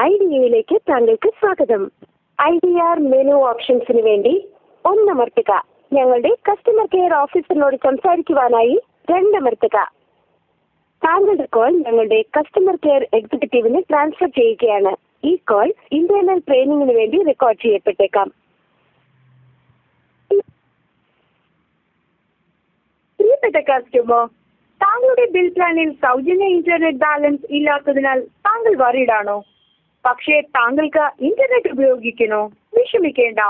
ഐഡിയയിലേക്ക് താങ്കൾക്ക് സ്വാഗതം. I D R menu ഓപ്ഷൻസിന് വേണ്ടി ഒന്നമർത്തുക. ഞങ്ങളുടെ കസ്റ്റമർ കെയർ ഓഫീസറിനോട് സംസാരിക്കുവാനായി രണ്ടമർത്തുക. താങ്കളുടെ കോൾ ഞങ്ങളുടെ കസ്റ്റമർ കെയർ എക്സിക്യൂട്ടീവിന് ട്രാൻസ്ഫർ ചെയ്യുകയാണ്. ഈ കോൾ ഇന്റേണൽ ട്രെയിനിങ്ങിന് വേണ്ടി റെക്കോർഡ് ചെയ്യപ്പെട്ടേക്കാം. പ്രിയപ്പെട്ട കസ്റ്റമർ താങ്കളുടെ ബിൽ പ്ലാനിൽ സൗജന്യ ഇന്റർനെറ്റ് ബാലൻസ് ഇല്ലാത്തതിനാൽ താങ്കൾ ആണോ? പക്ഷേ താങ്കൾക്ക് ഇന്റർനെറ്റ് ഉപയോഗിക്കണോ? വിഷമിക്കേണ്ട.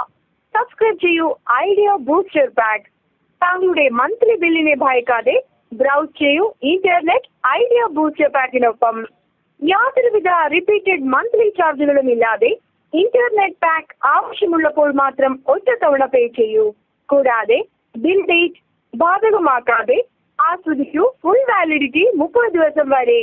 സബ്സ്ക്രൈബ് ചെയ്യൂ ഐഡിയ ബൂസ്റ്റർ പാക്ക് താങ്കളുടെ മന്ത്ലി ബില്ലിനെ ഭയക്കാതെ ബ്രൗസ് ചെയ്യൂ ഇന്റർനെറ്റ് ഐഡിയ ബൂസ്റ്റർ പാക്കിനൊപ്പം യാതൊരുവിധ റിപ്പീറ്റഡ് മന്ത്ലി ചാർജുകളും ഇല്ലാതെ ഇന്റർനെറ്റ് പാക്ക് ആവശ്യമുള്ളപ്പോൾ മാത്രം ഒറ്റത്തവണ പേ ചെയ്യൂ. കൂടാതെ ബിൽ ഡേറ്റ് ബാധകമാക്കാതെ ആസ്വദിക്കൂ ഫുൾ വാലിഡിറ്റി മുപ്പത് ദിവസം വരെ.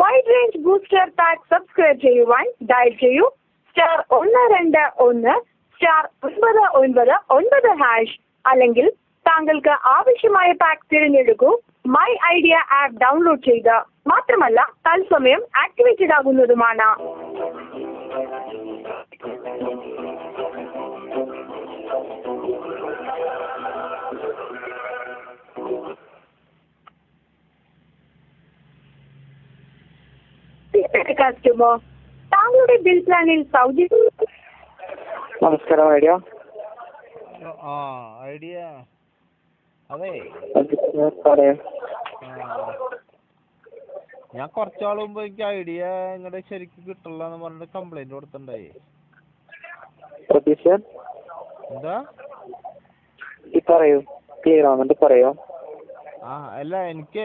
Wide range booster pack subscribe ചെയ്യുവാൻ ഡയൽ ചെയ്യൂ. സ്റ്റാർ ഒന്ന് രണ്ട് ഒന്ന് സ്റ്റാർ ഒൻപത് ഒൻപത് ഒൻപത് ഹാഷ് അല്ലെങ്കിൽ താങ്കൾക്ക് ആവശ്യമായ പാക്ക് തിരഞ്ഞെടുക്കൂ. മൈ ഐഡിയ ആപ്പ് ഡൗൺലോഡ് ചെയ്ത്. മാത്രമല്ല തത്സമയം ആക്ടിവേറ്റഡ് ആകുന്നതുമാണ്. കസ്റ്റമർ താങ്കളുടെ ബിൽ പ്ലാനിൽ സൗജന്യ നമസ്കാരം ഐഡിയ? ആ ഐഡിയ. അതെ. ഞാൻ കുറച്ചാൾ മുമ്പ് എനിക്ക് ഐഡിയ ഇങ്ങടെ ശരിക്ക് കിട്ടില്ല എന്ന് പറഞ്ഞിട്ട് കംപ്ലൈന്റ് കൊടുത്തിണ്ടായി എന്താ? പറയൂ. ക്ലിയർ ആവുന്നുണ്ട് പറയോ. ആ അല്ല എനിക്ക്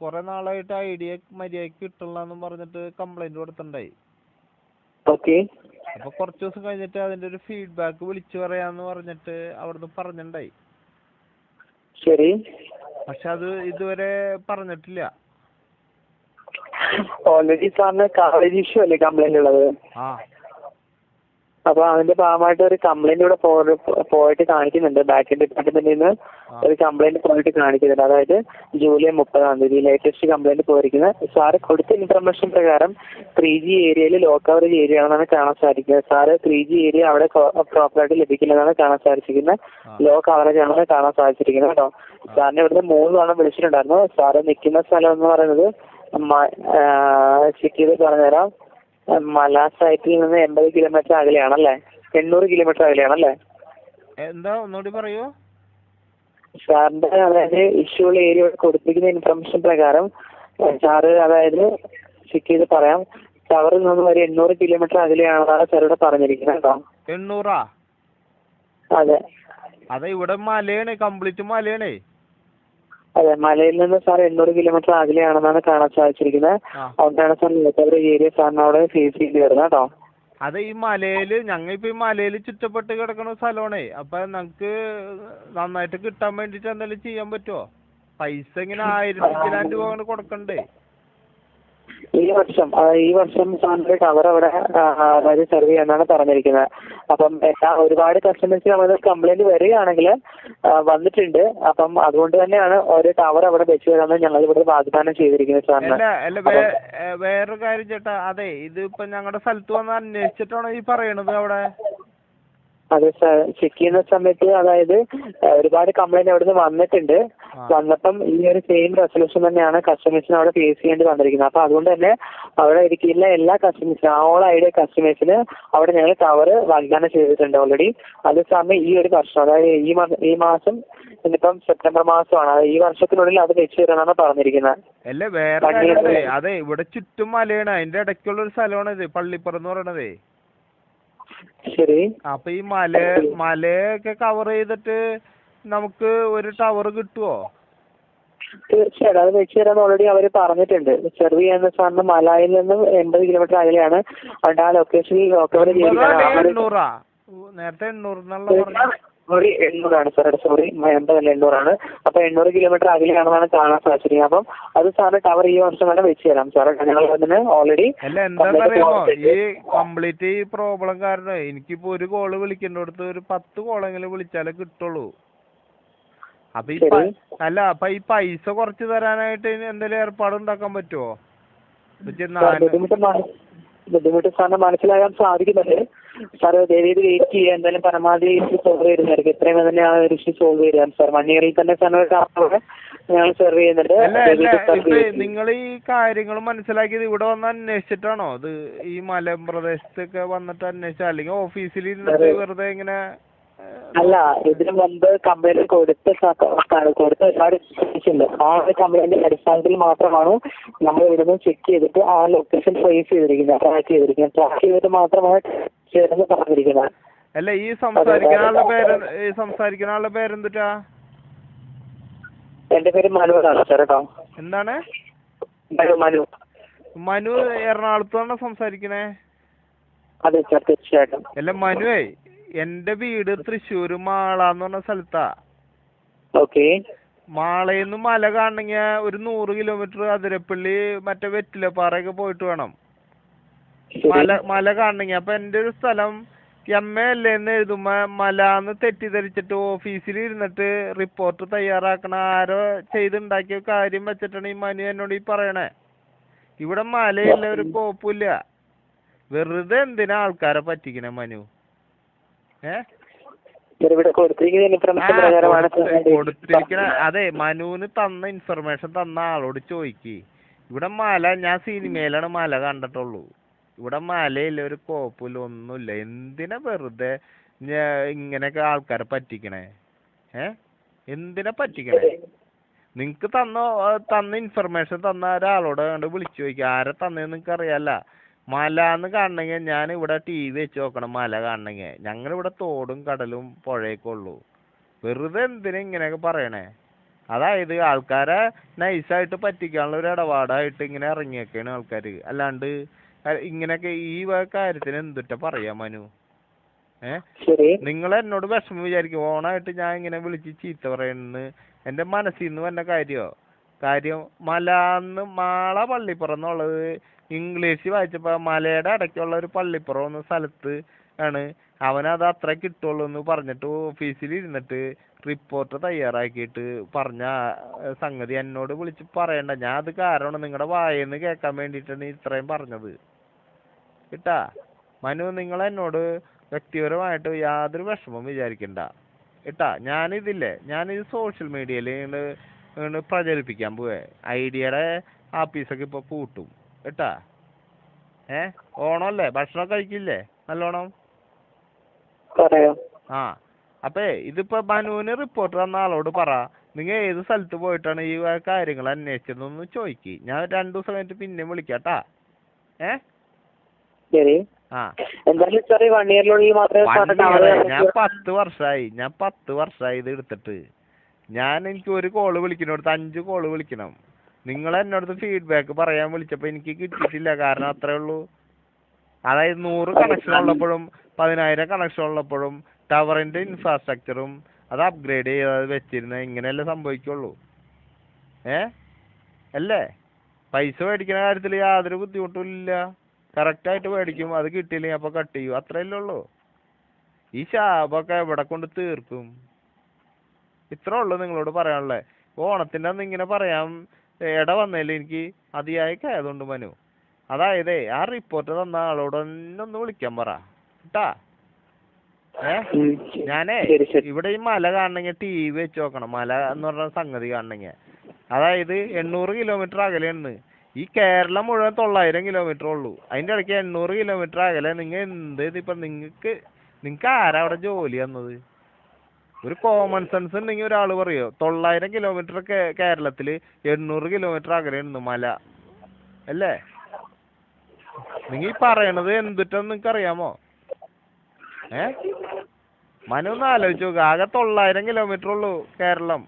കുറെ നാളായിട്ട് ഐഡിയ മര്യാദയ്ക്ക് കിട്ടില്ല എന്ന് പറഞ്ഞിട്ട് കംപ്ലൈന്റ് കൊടുത്തിട്ടുണ്ടായി. ഓക്കെ അപ്പൊ കുറച്ച് ദിവസം കഴിഞ്ഞിട്ട് അതിന്റെ ഒരു ഫീഡ്ബാക്ക് വിളിച്ചു പറയാന്ന് പറഞ്ഞിട്ട് അവിടുന്ന് പറഞ്ഞിട്ടുണ്ടായി. ശരി. പക്ഷെ അത് ഇതുവരെ പറഞ്ഞിട്ടില്ല. ഓൾറെഡി സാറിന് കവറേജ് ഇഷ്യൂ അല്ലേ കംപ്ലൈന്റ് ഉള്ളത്? ആ. അപ്പൊ അതിന്റെ ഭാഗമായിട്ട് ഒരു കംപ്ലൈന്റ് ഇവിടെ പോയിട്ട് കാണിക്കുന്നുണ്ട്. ബാക്ക് ഡിപ്പാർട്ട്മെന്റിൽ നിന്ന്. ഒരു കംപ്ലൈന്റ് പോയിട്ട് കാണിക്കുന്നുണ്ട്. അതായത് ജൂലൈ മുപ്പതാം തീയതി ലേറ്റസ്റ്റ് കംപ്ലൈന്റ് പോയിരിക്കുന്നത്. സാറ് കൊടുത്ത ഇൻഫർമേഷൻ പ്രകാരം ത്രീ ജി ഏരിയയിൽ ലോ കവറേജ് ഏരിയ ആണെന്നാണ് കാണാൻ സാധിക്കുന്നത്. സാറ് ത്രീ ജി ഏരിയ അവിടെ പ്രോപ്പറായിട്ട് ലഭിക്കില്ലെന്നാണ് കാണാൻ സാധിച്ചിരിക്കുന്നത്. ലോ കവറേജ് ആണെന്ന് കാണാൻ സാധിച്ചിരിക്കുന്നത് കേട്ടോ. സാറിനെ ഇവിടുന്ന് മൂന്ന് തവണ വിളിച്ചിട്ടുണ്ടായിരുന്നു. സാറ് നിൽക്കുന്ന സ്ഥലം എന്ന് പറയുന്നത് ചെക്ക് ചെയ്ത് പറഞ്ഞുതരാം. മല സൈറ്റിൽ നിന്ന് എൺപത് കിലോമീറ്റർ അകലെയാണല്ലേ? എണ്ണൂറ് കിലോമീറ്റർ അകലെയാണല്ലേ? എന്താ ഒന്നുകൂടി പറയൂ. സാറിന്റെ അതായത് ഇഷ്യൂ ഉള്ള ഏരിയ കൊടുത്തിരിക്കുന്ന ഇൻഫർമേഷൻ പ്രകാരം സാറ് അതായത് ചെക്ക് ചെയ്ത് പറയാം. ടവറിൽ നിന്ന് ഒരു എണ്ണൂറ് കിലോമീറ്റർ അകലെയാണെന്നാണ് സാർ ഇവിടെ പറഞ്ഞിരിക്കുന്നത് കേട്ടോ. എണ്ണൂറാ? അതെ. അതെ ഇവിടെ മലയാണ് കംപ്ലീറ്റ് മലയാണേ. അതെ മലയിൽ നിന്ന് സാർ എണ്ണൂറ് കിലോമീറ്റർ അകലെയാണെന്നാണ് കാണാൻ സാധിച്ചിരിക്കുന്നത്. അതുകൊണ്ടാണ് സാർ ലോക്കവർ ഏരിയ സാറിന് അവിടെ ഫേസ് ചെയ്യേണ്ടി വരുന്നത് കേട്ടോ. അതെ ഈ മലയിൽ ഞങ്ങൾ ഇപ്പൊ ഈ മലയിൽ ചുറ്റപ്പെട്ട് കിടക്കുന്ന സ്ഥലമാണേ. അപ്പൊ നമുക്ക് നന്നായിട്ട് കിട്ടാൻ വേണ്ടിട്ട് എന്തെങ്കിലും ചെയ്യാൻ പറ്റുമോ പൈസ ഇങ്ങനെ ആയിരത്തി ചില്ലാൻ രൂപ കൊടുക്കണ്ടേ? ഈ വർഷം ഈ വർഷം സാറിന്റെ ടവർ അവിടെ അതായത് സെർവ് ചെയ്യാന്നാണ് പറഞ്ഞിരിക്കുന്നത്. അപ്പം എല്ലാ ഒരുപാട് കസ്റ്റമേഴ്സ് നമ്മൾ കംപ്ലൈന്റ് വരികയാണെങ്കിൽ വന്നിട്ടുണ്ട്. അപ്പം അതുകൊണ്ട് തന്നെയാണ് ഒരു ടവർ അവിടെ വെച്ച് തരാമെന്ന് ഞങ്ങൾ ഇവിടെ വാഗ്ദാനം ചെയ്തിരിക്കുന്നത് സാറിന്. വേറൊരു കാര്യം ചേട്ടാ. അതെ ഇത് ഇപ്പൊ ഞങ്ങളുടെ സ്ഥലത്ത് വന്ന് അന്വേഷിച്ചിട്ടാണോ ഈ പറയണത് അവിടെ? അതെ സാർ. ചെക്ക് ചെയ്യുന്ന സമയത്ത് അതായത് ഒരുപാട് കംപ്ലൈന്റ് അവിടുന്ന് വന്നിട്ടുണ്ട്. വന്നപ്പം ഈ ഒരു സെയിം റെസൊല്യൂഷൻ തന്നെയാണ് കസ്റ്റമേഴ്സിന് അവിടെ ഫേസ് ചെയ്യേണ്ടി വന്നിരിക്കുന്നത്. അപ്പൊ അതുകൊണ്ട് തന്നെ അവിടെ ഇരിക്കുന്ന എല്ലാ കസ്റ്റമേഴ്സിനും ഓൾ ഐഡിയ കസ്റ്റമേഴ്സിന് അവിടെ ഞങ്ങൾ കവർ വാഗ്ദാനം ചെയ്തിട്ടുണ്ട് ഓൾറെഡി അതേസമയം ഈ ഒരു വർഷം അതായത് ഈ മാസം ഈ മാസം ഇന്നിപ്പം സെപ്റ്റംബർ മാസമാണ്. ഈ വർഷത്തിനുള്ളിൽ അത് വെച്ച് തരാനാണ് പറഞ്ഞിരിക്കുന്നത്. അല്ല വേറെ അതെ ഇവിടെ ചുറ്റും മലയാണ്. അതിന്റെ ഇടയ്ക്കുള്ള ഒരു സ്ഥലമാണ് ഇത് പള്ളിപ്പുറം പറയണതേ. ശരി. അപ്പൊ ഈ മല മലയൊക്കെ കവർ ചെയ്തിട്ട് നമുക്ക് ഒരു ടവർ കിട്ടുമോ തീർച്ചയായിട്ടും. അത് വെച്ച് തരാൻ ഓൾറെഡി അവർ പറഞ്ഞിട്ടുണ്ട്. സെർവ് ചെയ്യാൻ സാറിന് മലായിൽ നിന്നും എൺപത് കിലോമീറ്റർ അകലെയാണ് അതുകൊണ്ട് ആ ലൊക്കേഷനിൽ ഓ, നേരത്തെ സോറി എണ്ണൂറാണ് സാർ സോറി എൺപതല്ല എണ്ണൂറാണ്. അപ്പൊ എണ്ണൂറ് കിലോമീറ്റർ അകലെയാണെന്നാണ് കാണാൻ സാധിച്ചിരിക്കുന്നത് അപ്പം അത് സാറിന് ടവർ ഈ വർഷം തന്നെ വെച്ച് തരാം. സാർ ഞങ്ങൾ അതിന് ഓൾറെഡി ഈ കംപ്ലീറ്റ് ഈ പ്രോബ്ലം കാരണം എനിക്കിപ്പോ ഒരു കോൾ വിളിക്കേണ്ടടുത്ത് ഒരു പത്ത് കോളെങ്കിലും വിളിച്ചാലേ കിട്ടുള്ളൂ. അപ്പൊ ഈ അല്ല അപ്പൊ ഈ പൈസ കുറച്ച് തരാനായിട്ട് എന്തെങ്കിലും ഏർപ്പാട് ഉണ്ടാക്കാൻ പറ്റുമോ ബുദ്ധിമുട്ട് സാറിന് മനസ്സിലാകാൻ സാധിക്കുന്നുണ്ട്. സാർ ദയവേത് വെയിറ്റ് ചെയ്യുക. എന്തായാലും പരമാവധി ഇഷ്യൂ സോൾവ് ചെയ്യുന്നതായിരിക്കും. എത്രയും തന്നെ ആ ഒരു ഇഷ്യൂ സോൾവ് ചെയ്യാം സാർ. വൺ ഇയറിൽ തന്നെ സാറിന് കാർഡ് ഞങ്ങൾ സെർവ് ചെയ്യുന്നുണ്ട്. നിങ്ങൾ ഈ കാര്യങ്ങൾ മനസ്സിലാക്കിയത് ഇവിടെ വന്ന് അന്വേഷിച്ചിട്ടാണോ? ഇത് ഈ മലപ്രദേശത്തൊക്കെ വന്നിട്ട് അന്വേഷിച്ച? അല്ലെങ്കിൽ ഓഫീസിൽ ഇരുന്നിട്ട് വെറുതെ ഇങ്ങനെ അല്ല ഇതിനു മുമ്പ് കംപ്ലൈന്റ് കൊടുത്ത കൊടുത്ത ഒരുപാട് ഉണ്ട്. ആ ഒരു കംപ്ലൈന്റ് അടിസ്ഥാനത്തിൽ മാത്രമാണ് നമ്മൾ ഇവിടുന്ന് ചെക്ക് ചെയ്തിട്ട് ആ ലൊക്കേഷൻ ട്രേസ് ചെയ്തിരിക്കുന്നത് ട്രാക്ക് ചെയ്തിരിക്കുന്നത്. ട്രാക്ക് ചെയ്തിട്ട് മാത്രമാണ് ചേർന്ന് പറഞ്ഞിരിക്കുന്നത്. അല്ല ഈ സംസാരിക്കുന്ന ആളുടെ പേര് ഈ സംസാരിക്കുന്ന ആളുടെ പേരെന്തുട്ടാ? എന്റെ പേര് മനുവാണ് സാർ കേട്ടോ എന്താണ്? മനു മനു. മനു എറണാകുളത്താണ് സംസാരിക്കണേ? അതെ സാർ തീർച്ചയായിട്ടും. അല്ല മനുവേ എന്റെ വീട് തൃശ്ശൂര് മാള എന്ന് പറഞ്ഞ സ്ഥലത്താ. ഓക്കെ. മാളയിന്ന് മല കാണണമെങ്കിൽ ഒരു നൂറ് കിലോമീറ്റർ അതിരപ്പള്ളി മറ്റേ വെറ്റിലപ്പാറയൊക്കെ പോയിട്ട് വേണം. മല മല കാണണമെങ്കിൽ അപ്പൊ എന്റെ ഒരു സ്ഥലം എം എ എൽ എന്ന് എഴുതുമ്പോ മലന്ന് തെറ്റിദ്ധരിച്ചിട്ട് ഓഫീസിൽ ഇരുന്നിട്ട് റിപ്പോർട്ട് തയ്യാറാക്കണ ആരോ ചെയ്തുണ്ടാക്കിയ കാര്യം വെച്ചിട്ടാണ് ഈ മനു എന്നോട് ഈ പറയണേ. ഇവിടെ മലയില്ല ഒരു കോപ്പില്ല. വെറുതെ എന്തിനാ ആൾക്കാരെ പറ്റിക്കണേ മനു? കൊടുത്തിരിക്കണ അതെ മനുവിന് തന്ന ഇൻഫർമേഷൻ തന്ന ആളോട് ചോദിക്ക്. ഇവിടെ മല ഞാൻ സിനിമയിലാണ് മല കണ്ടിട്ടുള്ളൂ. ഇവിടെ മലയില്ല ഒരു കോപ്പില്ല ഒന്നുമില്ല. എന്തിനാ വെറുതെ ഇങ്ങനെയൊക്കെ ആൾക്കാരെ പറ്റിക്കണേ? ഏ? എന്തിനാ പറ്റിക്കണേ? നിങ്ങക്ക് തന്ന തന്ന ഇൻഫർമേഷൻ തന്ന ഒരാളോട് കണ്ട് വിളിച്ചു ചോദിക്കുക ആരെ തന്നേന്ന് നിങ്ങക്ക് അറിയാല്ല. മലാന്ന് കാണണമെങ്കിൽ ഞാൻ ഇവിടെ ടി വി വെച്ച് നോക്കണം മല കാണണമെങ്കിൽ ഞങ്ങളിവിടെ തോടും കടലും പുഴയൊക്കെ ഉള്ളൂ. വെറുതെ എന്തിനാ ഇങ്ങനെയൊക്കെ പറയണേ? അതായത് ആൾക്കാരെ നൈസായിട്ട് പറ്റിക്കാനുള്ള ഒരു ഇടപാടായിട്ട് ഇങ്ങനെ ഇറങ്ങിയൊക്കെയാണ് ആൾക്കാർ അല്ലാണ്ട് ഇങ്ങനെയൊക്കെ ഈ കാര്യത്തിന് എന്തുട്ടാ പറയാ മനു? ഏ? ശരി. നിങ്ങൾ എന്നോട് വിഷമം വിചാരിക്കും. ഓണായിട്ട് ഞാൻ ഇങ്ങനെ വിളിച്ച് ചീത്ത പറയണെന്ന് എന്റെ മനസ്സിൽ നിന്ന് വന്ന കാര്യോ? കാര്യം മലാന്ന് മാള പള്ളിപ്പുറം എന്നുള്ളത് ഇംഗ്ലീഷ് വായിച്ചപ്പോൾ മലയുടെ ഇടയ്ക്കുള്ള ഒരു പള്ളിപ്പുറം എന്ന സ്ഥലത്ത് ആണ്. അവനത് അത്ര കിട്ടുള്ളൂ എന്ന് പറഞ്ഞിട്ട് ഓഫീസിൽ ഇരുന്നിട്ട് റിപ്പോർട്ട് തയ്യാറാക്കിയിട്ട് പറഞ്ഞ സംഗതി എന്നോട് വിളിച്ച് പറയണ്ട. ഞാൻ അത് കാരണം നിങ്ങളുടെ വായെന്ന് കേൾക്കാൻ വേണ്ടിയിട്ടാണ് ഇത്രയും പറഞ്ഞത്. കേട്ടാ? മനു നിങ്ങൾ എന്നോട് വ്യക്തിപരമായിട്ട് യാതൊരു വിഷമവും വിചാരിക്കണ്ട. കേട്ടാ? ഞാനിതില്ലേ ഞാനിത് സോഷ്യൽ മീഡിയയിൽ പ്രചരിപ്പിക്കാൻ പോവേ. ഐഡിയയുടെ ആപ്പീസൊക്കെ ഇപ്പോൾ പൂട്ടും. കേട്ടാ? ഏ? ഓണമല്ലേ ഭക്ഷണം കഴിക്കില്ലേ? നല്ലോണം? ആ. അപ്പേ ഇതിപ്പോ മനുവിന് റിപ്പോർട്ട് തന്ന ആളോട് പറ. നിങ്ങൾ ഏത് സ്ഥലത്ത് പോയിട്ടാണ് ഈ കാര്യങ്ങൾ അന്വേഷിച്ചതെന്ന് ചോദിക്ക് ഞാൻ രണ്ടു ദിവസം കഴിഞ്ഞിട്ട് പിന്നെയും വിളിക്കാട്ടാ ഏ? ഞാൻ പത്ത് വർഷമായി ഞാൻ പത്ത് വർഷമായി ഇത് എടുത്തിട്ട്. ഞാൻ എനിക്ക് ഒരു കോൾ വിളിക്കണോടത്ത് അഞ്ച് കോൾ വിളിക്കണം. നിങ്ങൾ എന്നോട് ഫീഡ്ബാക്ക് പറയാൻ വിളിച്ചപ്പോൾ എനിക്ക് കിട്ടിയിട്ടില്ല. കാരണം അത്രേ ഉള്ളൂ. അതായത് നൂറ് കണക്ഷൻ ഉള്ളപ്പോഴും പതിനായിരം കണക്ഷൻ ഉള്ളപ്പോഴും ടവറിന്റെ ഇൻഫ്രാസ്ട്രക്ചറും അത് അപ്ഗ്രേഡ് ചെയ്ത് വെച്ചിരുന്ന ഇങ്ങനെയല്ലേ സംഭവിക്കുള്ളൂ. ഏ? അല്ലേ? പൈസ മേടിക്കുന്ന കാര്യത്തിൽ യാതൊരു ബുദ്ധിമുട്ടും ഇല്ല. കറക്റ്റായിട്ട് മേടിക്കും. അത് കിട്ടിയില്ലെങ്കിൽ അപ്പോൾ കട്ട് ചെയ്യും. അത്രയല്ലേ ഉള്ളൂ. ഈ ശാപമൊക്കെ എവിടെ കൊണ്ട് തീർക്കും? ഇത്രേ ഉള്ളൂ നിങ്ങളോട് പറയാനുള്ളത് ഓണത്തിന്റെ അന്ന് ഇങ്ങനെ പറയാൻ ഇട വന്നതിൽ എനിക്ക് അതിയായ കയതുകൊണ്ട് മനു. അതായതേ ആ റിപ്പോർട്ട് തന്ന ആളോട് ഒന്നൊന്ന് ഒന്ന് വിളിക്കാൻ പറ. കേട്ടാ ഏ? ഞാനേ ഇവിടെ ഈ മല കാണണമെങ്കിൽ ടി വി വെച്ച് നോക്കണം. മല എന്ന് പറഞ്ഞ സംഗതി കാണണമെങ്കിൽ അതായത് എണ്ണൂറ് കിലോമീറ്റർ അകലെയാണ്. ഈ കേരളം മുഴുവൻ തൊള്ളായിരം കിലോമീറ്റർ ഉള്ളൂ. അതിന്റെ ഇടയ്ക്ക് എണ്ണൂറ് കിലോമീറ്റർ അകലെ. നിങ്ങൾ എന്ത് ഇതിപ്പോ നിങ്ങൾക്ക് നിങ്ങൾക്ക് ആരാ അവിടെ ജോലി തന്നത്? ഒരു കോമൺ സെൻസ് ഉണ്ടെങ്കിൽ ഒരാൾ പറയോ തൊള്ളായിരം കിലോമീറ്റർ കേരളത്തിൽ എണ്ണൂറ് കിലോമീറ്റർ അകലെയാണ് മല. അല്ലേ? നിങ്ങൾ ഈ പറയണത് എന്തിട്ടെന്ന് നിങ്ങൾക്ക് അറിയാമോ ഏ മനൊന്ന് ആലോചിച്ച് നോക്ക്. ആകെ തൊള്ളായിരം കിലോമീറ്റർ ഉള്ളൂ കേരളം.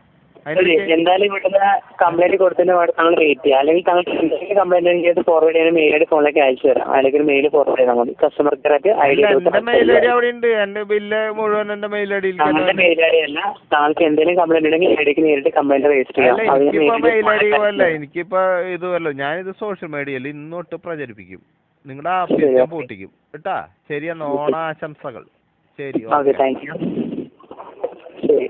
എന്തായാലും ഇവിടുന്ന് കംപ്ലൈന്റ് കൊടുത്തതിന് വേണ്ടി താങ്കൾ റേറ്റ് ചെയ്യുക. അല്ലെങ്കിൽ താങ്കൾക്ക് എന്തെങ്കിലും കംപ്ലൈന്റ് അത് ഫോർവേഡ് ചെയ്യാൻ മെയിൽ ആയിട്ട് ഫോണിലേക്ക് അയച്ചു തരാം. അല്ലെങ്കിൽ മെയിൽ ഫോർവേഡ് ചെയ്താൽ മതി. കസ്റ്റമർ കെയർ ആയിട്ട് ഐ ഡി അല്ല, എന്റെ മെയിൽ ഐ ഡി അവിടെ ഉണ്ട്. എന്റെ ബില്ല് മുഴുവൻ എന്റെ മെയിൽ ഐ ഡിയിൽ താങ്കളുടെ മെയിൽ ഐ ഡി അല്ല. താങ്കൾക്ക് എന്തെങ്കിലും കംപ്ലൈന്റ് ഉണ്ടെങ്കിൽ ഐഡിക്ക് നേരിട്ട് കംപ്ലൈന്റ് രജിസ്റ്റർ ചെയ്യാം. എനിക്കിപ്പോ മെയിൽ ഐ ഡി അല്ല എനിക്കിപ്പോ ഇതുമല്ലോ. ഞാനിത് സോഷ്യൽ മീഡിയയിൽ ഇന്നോട്ട് പ്രചരിപ്പിക്കും. നിങ്ങളുടെ ആപ്പിൽ ഞാൻ. പൂട്ടിക്കും. കേട്ടാ? ശരി എന്നാ ഓണാശംസകൾ. ശരി ഓക്കെ ഓക്കെ താങ്ക് യു ശരി.